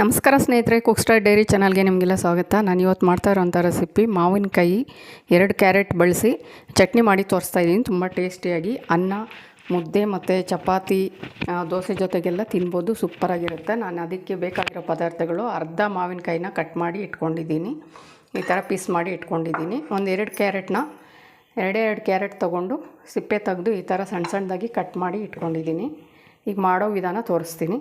ನಮಸ್ಕಾರ ಸ್ನೇಹಿತರೆ cook star dairy ಚಾನಲ್ಗೆ ನಿಮಗೆಲ್ಲ ಸ್ವಾಗತ. ನಾನು ಇವತ್ತು ಮಾಡ್ತಾ ಇರೋಂಥ ರೆಸಿಪಿ ಮಾವಿನಕಾಯಿ ಎರಡು ಕ್ಯಾರೆಟ್ ಬಳಸಿ ಚಟ್ನಿ ಮಾಡಿ ತೋರಿಸ್ತಾ ಇದ್ದೀನಿ. ತುಂಬ ಟೇಸ್ಟಿಯಾಗಿ ಅನ್ನ, ಮುದ್ದೆ ಮತ್ತು ಚಪಾತಿ ದೋಸೆ ಜೊತೆಗೆಲ್ಲ ತಿನ್ಬೋದು, ಸೂಪರಾಗಿರುತ್ತೆ. ನಾನು ಅದಕ್ಕೆ ಬೇಕಾಗಿರೋ ಪದಾರ್ಥಗಳು ಅರ್ಧ ಮಾವಿನಕಾಯಿನ ಕಟ್ ಮಾಡಿ ಇಟ್ಕೊಂಡಿದ್ದೀನಿ. ಈ ಥರ ಪೀಸ್ ಮಾಡಿ ಇಟ್ಕೊಂಡಿದ್ದೀನಿ. ಒಂದು ಎರಡು ಕ್ಯಾರೆಟ್ನ, ಎರಡೇ ಎರಡು ಕ್ಯಾರೆಟ್ ತೊಗೊಂಡು ಸಿಪ್ಪೆ ತೆಗೆದು ಈ ಥರ ಸಣ್ಣ ಸಣ್ಣದಾಗಿ ಕಟ್ ಮಾಡಿ ಇಟ್ಕೊಂಡಿದ್ದೀನಿ. ಈಗ ಮಾಡೋ ವಿಧಾನ ತೋರಿಸ್ತೀನಿ.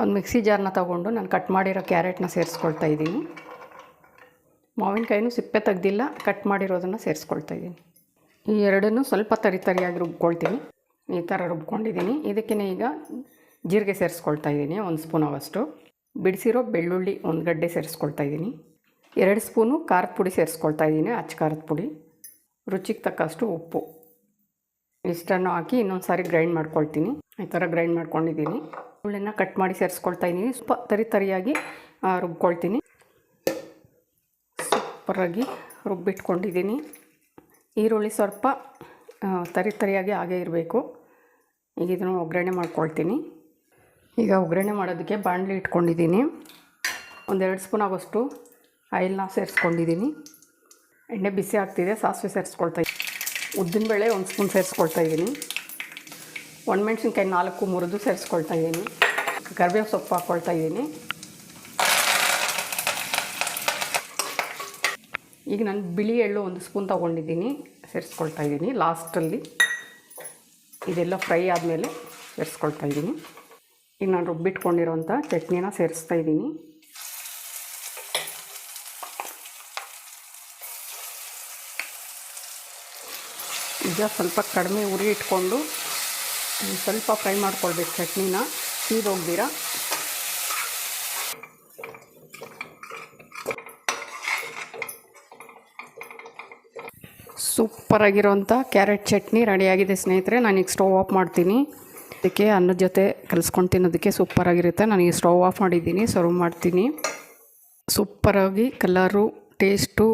ಒಂದು ಮಿಕ್ಸಿ ಜಾರ್ನ ತಗೊಂಡು ನಾನು ಕಟ್ ಮಾಡಿರೋ ಕ್ಯಾರೆಟ್ನ ಸೇರಿಸ್ಕೊಳ್ತಾ ಇದ್ದೀನಿ. ಮಾವಿನಕಾಯಿನೂ ಸಿಪ್ಪೆ ತೆಗ್ದಿಲ್ಲ, ಕಟ್ ಮಾಡಿರೋದನ್ನು ಸೇರಿಸ್ಕೊಳ್ತಾ ಇದ್ದೀನಿ. ಈ ಎರಡನ್ನೂ ಸ್ವಲ್ಪ ತರಿ ತರಿಯಾಗಿ ರುಬ್ಕೊಳ್ತೀನಿ. ಈ ಥರ ರುಬ್ಕೊಂಡಿದ್ದೀನಿ. ಇದಕ್ಕೆ ಈಗ ಜೀರಿಗೆ ಸೇರಿಸ್ಕೊಳ್ತಾ ಇದ್ದೀನಿ, ಒಂದು ಸ್ಪೂನ್ ಅವಷ್ಟು ಬಿಡಿಸಿರೋ ಬೆಳ್ಳುಳ್ಳಿ, ಒಂದು ಗಡ್ಡೆ ಸೇರಿಸ್ಕೊಳ್ತಾ ಇದ್ದೀನಿ. ಎರಡು ಸ್ಪೂನು ಖಾರದ ಪುಡಿ ಸೇರಿಸ್ಕೊಳ್ತಾ ಇದ್ದೀನಿ, ಅಚ್ಚ ಖಾರದ ಪುಡಿ. ರುಚಿಗೆ ತಕ್ಕಷ್ಟು ಉಪ್ಪು. ಇಷ್ಟನ್ನು ಹಾಕಿ ಇನ್ನೊಂದು ಸಾರಿ ಗ್ರೈಂಡ್ ಮಾಡ್ಕೊಳ್ತೀನಿ. ಈ ಥರ ಗ್ರೈಂಡ್ ಮಾಡ್ಕೊಂಡಿದ್ದೀನಿ. ಉಳ್ಳಿನ ಕಟ್ ಮಾಡಿ ಸೇರಿಸ್ಕೊಳ್ತಾ ಇದ್ದೀನಿ ಸ್ವಲ್ಪ ತರಿ ತರಿಯಾಗಿ ರುಬ್ಕೊಳ್ತೀನಿ. ಸೂಪರಾಗಿ ರುಬ್ಬಿಟ್ಕೊಂಡಿದ್ದೀನಿ ಈರುಳ್ಳಿ ಸ್ವಲ್ಪ ತರಿ ತರಿಯಾಗಿ ಹಾಗೇ ಇರಬೇಕು. ಈಗ ಇದನ್ನು ಒಗ್ಗರಣೆ ಮಾಡ್ಕೊಳ್ತೀನಿ. ಈಗ ಒಗ್ಗರಣೆ ಮಾಡೋದಕ್ಕೆ ಬಾಣಲಿ ಇಟ್ಕೊಂಡಿದ್ದೀನಿ ಒಂದೆರಡು ಸ್ಪೂನ್ ಆಗೋಷ್ಟು ಆಯಿಲ್ನ ಸೇರಿಸ್ಕೊಂಡಿದ್ದೀನಿ ಎಣ್ಣೆ ಬಿಸಿ ಆಗ್ತಿದೆ, ಸಾಸಿವೆ ಸೇರಿಸ್ಕೊಳ್ತಾ ಉದ್ದಿನ ಬೇಳೆ ಒಂದು ಸ್ಪೂನ್ ಸೇರಿಸ್ಕೊಳ್ತಾ ಇದ್ದೀನಿ ಒಣಮೆಣ್ಸಿನ್ಕಾಯಿ ನಾಲ್ಕು ಮುರಿದು ಸೇರಿಸ್ಕೊಳ್ತಾ ಇದ್ದೀನಿ. ಕರಿಬೇವು ಸೊಪ್ಪು ಹಾಕ್ಕೊಳ್ತಾ ಇದ್ದೀನಿ. ಈಗ ನಾನು ಬಿಳಿ ಎಳ್ಳು ಒಂದು ಸ್ಪೂನ್ ತೊಗೊಂಡಿದ್ದೀನಿ, ಸೇರಿಸ್ಕೊಳ್ತಾ ಇದ್ದೀನಿ. ಲಾಸ್ಟಲ್ಲಿ ಇದೆಲ್ಲ ಫ್ರೈ ಆದಮೇಲೆ ಸೇರಿಸ್ಕೊಳ್ತಾ ಇದ್ದೀನಿ. ಈಗ ನಾನು ರುಬ್ಬಿಟ್ಕೊಂಡಿರೋಂಥ ಚಟ್ನಿನ ಸೇರಿಸ್ತಾ ಇದ್ದೀನಿ. ಈಗ ಸ್ವಲ್ಪ ಕಡಿಮೆ ಉರಿ ಇಟ್ಕೊಂಡು ಸ್ವಲ್ಪ ಫ್ರೈ ಮಾಡ್ಕೊಳ್ಬೇಕು ಚಟ್ನಿನ. ಸೀದೋಗ್ದಿರ ಸೂಪರಾಗಿರೋಂಥ ಕ್ಯಾರೆಟ್ ಚಟ್ನಿ ರೆಡಿಯಾಗಿದೆ ಸ್ನೇಹಿತರೆ. ನಾನೀಗ ಸ್ಟವ್ ಆಫ್ ಮಾಡ್ತೀನಿ. ಅದಕ್ಕೆ ಅನ್ನದ ಜೊತೆ ಕಲಿಸ್ಕೊಂಡು ತಿನ್ನೋದಕ್ಕೆ ಸೂಪರಾಗಿರುತ್ತೆ ನಾನೀಗ ಸ್ಟವ್ ಆಫ್ ಮಾಡಿದ್ದೀನಿ. ಸರ್ವ್ ಮಾಡ್ತೀನಿ. ಸೂಪರಾಗಿ ಕಲರು ಟೇಸ್ಟು,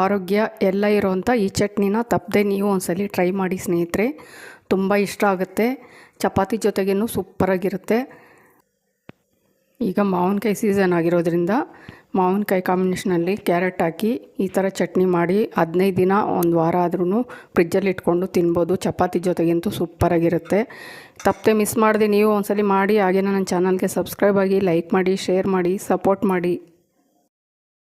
ಆರೋಗ್ಯ ಎಲ್ಲ ಇರೋವಂಥ ಈ ಚಟ್ನಿನ ತಪ್ಪದೆ ನೀವು ಒಂದ್ಸಲಿ ಟ್ರೈ ಮಾಡಿ ಸ್ನೇಹಿತರೆ. ತುಂಬ ಇಷ್ಟ ಆಗುತ್ತೆ. ಚಪಾತಿ ಜೊತೆಗೇನು ಸೂಪರಾಗಿರುತ್ತೆ. ಈಗ ಮಾವಿನಕಾಯಿ ಸೀಸನ್ ಆಗಿರೋದ್ರಿಂದ ಮಾವಿನಕಾಯಿ ಕಾಂಬಿನೇಷನಲ್ಲಿ ಕ್ಯಾರೆಟ್ ಹಾಕಿ ಈ ಥರ ಚಟ್ನಿ ಮಾಡಿ ಹದಿನೈದು ದಿನ ಒಂದು ವಾರ ಆದ್ರೂ ಫ್ರಿಜ್ಜಲ್ಲಿ ಇಟ್ಕೊಂಡು ತಿನ್ಬೋದು. ಚಪಾತಿ ಜೊತೆಗಂತೂ ಸೂಪರಾಗಿರುತ್ತೆ. ತಪ್ಪದೆ ಮಿಸ್ ಮಾಡದೆ ನೀವು ಒಂದ್ಸಲಿ ಮಾಡಿ, ಹಾಗೇನೋ ನನ್ನ ಚಾನಲ್ಗೆ ಸಬ್ಸ್ಕ್ರೈಬ್ ಆಗಿ ಲೈಕ್ ಮಾಡಿ, ಶೇರ್ ಮಾಡಿ, ಸಪೋರ್ಟ್ ಮಾಡಿ.